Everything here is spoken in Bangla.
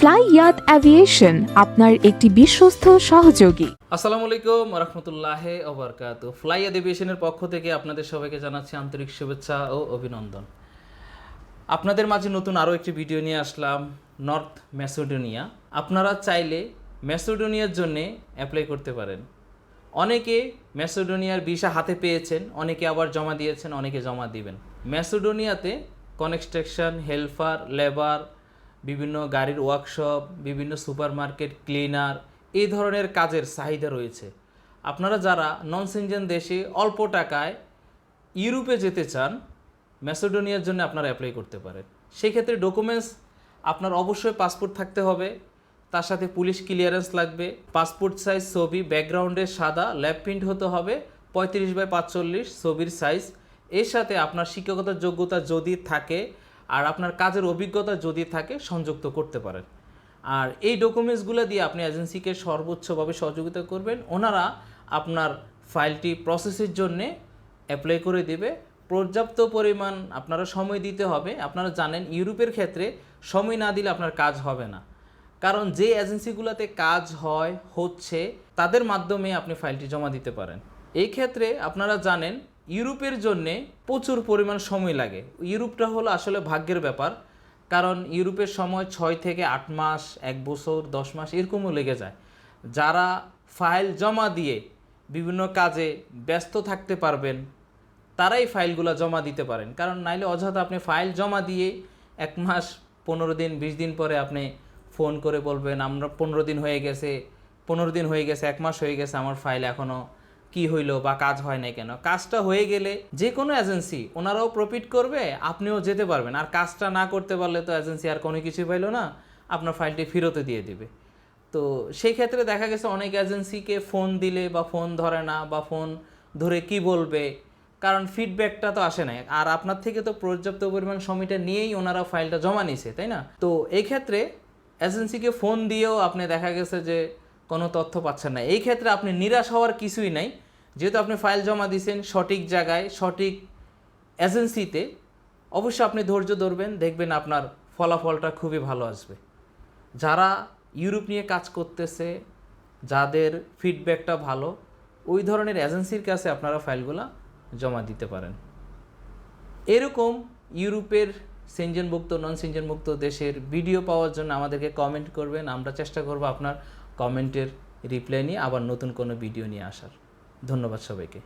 ফ্লাই ইয়াত অ্যাভিয়েশন আপনার একটি বিশ্বস্ত সহযোগী। আসসালামু আলাইকুম রহমতুল্লাহ ওবরকাত ফ্লাই অ্যাডিভিয়েশনের পক্ষ থেকে আপনাদের সবাইকে জানাচ্ছি আন্তরিক শুভেচ্ছা ও অভিনন্দন। আপনাদের মাঝে নতুন আরও একটি ভিডিও নিয়ে আসলাম, নর্থ ম্যাসেডোনিয়া। আপনারা চাইলে ম্যাসেডোনিয়ার জন্যে অ্যাপ্লাই করতে পারেন। অনেকে ম্যাসেডোনিয়ার ভিসা হাতে পেয়েছেন, অনেকে আবার জমা দিয়েছেন, অনেকে জমা দিবেন। ম্যাসেডোনিয়াতে কনস্ট্রাকশন হেল্পার লেবার বিভিন্ন গাড়ির ওয়ার্কশপ বিভিন্ন সুপারমার্কেট ক্লিনার এই ধরনের কাজের চাহিদা রয়েছে। আপনারা যারা নন সিনজেন দেশে অল্প টাকায় ইউরোপে যেতে চান ম্যাসেডোনিয়ার জন্য আপনারা অ্যাপ্লাই করতে পারেন। সেই ক্ষেত্রে ডকুমেন্টস আপনার অবশ্যই পাসপোর্ট থাকতে হবে, তার সাথে পুলিশ ক্লিয়ারেন্স লাগবে পাসপোর্ট সাইজ ছবি ব্যাকগ্রাউন্ডে সাদা ল্যাব প্রিন্ট হতে হবে, পঁয়ত্রিশ বাই পাঁচচল্লিশ ছবির সাইজ এর সাথে আপনার শিক্ষকতার যোগ্যতা যদি থাকে আর আপনার কাজের অভিজ্ঞতা যদি থাকে, সংযুক্ত করতে পারেন। আর এই ডকুমেন্টসগুলো দিয়ে আপনি এজেন্সিকে সর্বোচ্চভাবে সহযোগিতা করবেন। ওনারা আপনার ফাইলটি প্রসেসের জন্যে অ্যাপ্লাই করে দেবে। পর্যাপ্ত পরিমাণ আপনারা সময় দিতে হবে। আপনারা জানেন, ইউরোপের ক্ষেত্রে সময় না দিলে আপনার কাজ হবে না। কারণ যে এজেন্সিগুলোতে কাজ হয়, হচ্ছে, তাদের মাধ্যমে আপনি ফাইলটি জমা দিতে পারেন। এই ক্ষেত্রে আপনারা জানেন, ইউরোপের জন্যে প্রচুর পরিমাণ সময় লাগে। ইউরোপটা হলো আসলে ভাগ্যের ব্যাপার, কারণ ইউরোপের সময় ছয় থেকে আট মাস, এক বছর, দশ মাস এরকমও লেগে যায়। যারা ফাইল জমা দিয়ে বিভিন্ন কাজে ব্যস্ত থাকতে পারবেন, তারাই ফাইলগুলো জমা দিতে পারেন। কারণ নাইলে অযথা আপনি ফাইল জমা দিয়ে এক মাস, পনেরো দিন, বিশ দিন পরে আপনি ফোন করে বলবেন, আমরা পনেরো দিন হয়ে গেছে, পনেরো দিন হয়ে গেছে, এক মাস হয়ে গেছে আমার ফাইল এখনও কি হইল বা কাজ হয় নাই কেন? কাজটা হয়ে গেলে যে কোনো এজেন্সি, ওনারাও প্রফিট করবে, আপনিও যেতে পারবেন। আর কাজটা না করতে পারলে তো এজেন্সি আর কোনো কিছু পাইলো না, আপনার ফাইলটি ফেরতে দিয়ে দিবে। তো সেই ক্ষেত্রে দেখা গেছে অনেক এজেন্সিকে ফোন দিলে বা ফোন ধরে না বা ফোন ধরে কি বলবে, কারণ ফিডব্যাকটা তো আসে না আর আপনার থেকে তো পর্যাপ্ত পরিমাণ সময়টা নিয়েই ওনারা ফাইলটা জমা নিছে, তাই না? তো এই ক্ষেত্রে এজেন্সিকে ফোন দিয়েও আপনি দেখা গেছে যে কোনো তথ্য পাচ্ছেন না। এই ক্ষেত্রে আপনি নিরাশ হওয়ার কিছুই নাই। যেহেতু আপনি ফাইল জমা দিয়েছেন সঠিক জায়গায়, সঠিক এজেন্সিতে অবশ্যই আপনি ধৈর্য ধরবেন, দেখবেন আপনার ফলাফলটা খুবই ভালো আসবে। যারা ইউরোপ নিয়ে কাজ করতেছে, যাদের ফিডব্যাকটা ভালো, ওই ধরনের এজেন্সির কাছে আপনারা ফাইলগুলো জমা দিতে পারেন। এরকম ইউরোপের সেঞ্জনমুক্ত নন সিঞ্জনমুক্ত দেশের ভিডিও পাওয়ার জন্য আমাদেরকে কমেন্ট করবেন। আমরা চেষ্টা করব আপনার কমেন্টের রিপ্লাই নিয়ে আবার নতুন কোনো ভিডিও নিয়ে আসার। ধন্যবাদ সবাইকে।